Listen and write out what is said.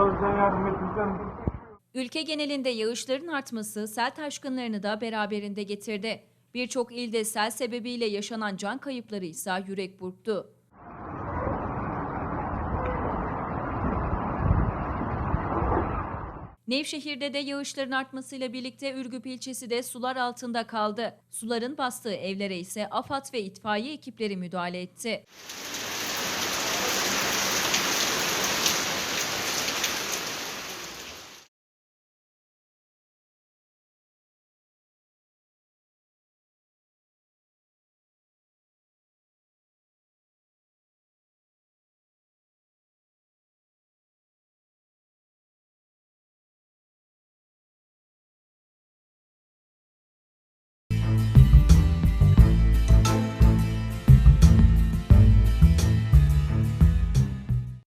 Allah yardım. Ülke genelinde yağışların artması sel taşkınlarını da beraberinde getirdi. Birçok ilde sel sebebiyle yaşanan can kayıpları ise yürek burktu. Nevşehir'de de yağışların artmasıyla birlikte Ürgüp ilçesi de sular altında kaldı. Suların bastığı evlere ise AFAD ve itfaiye ekipleri müdahale etti.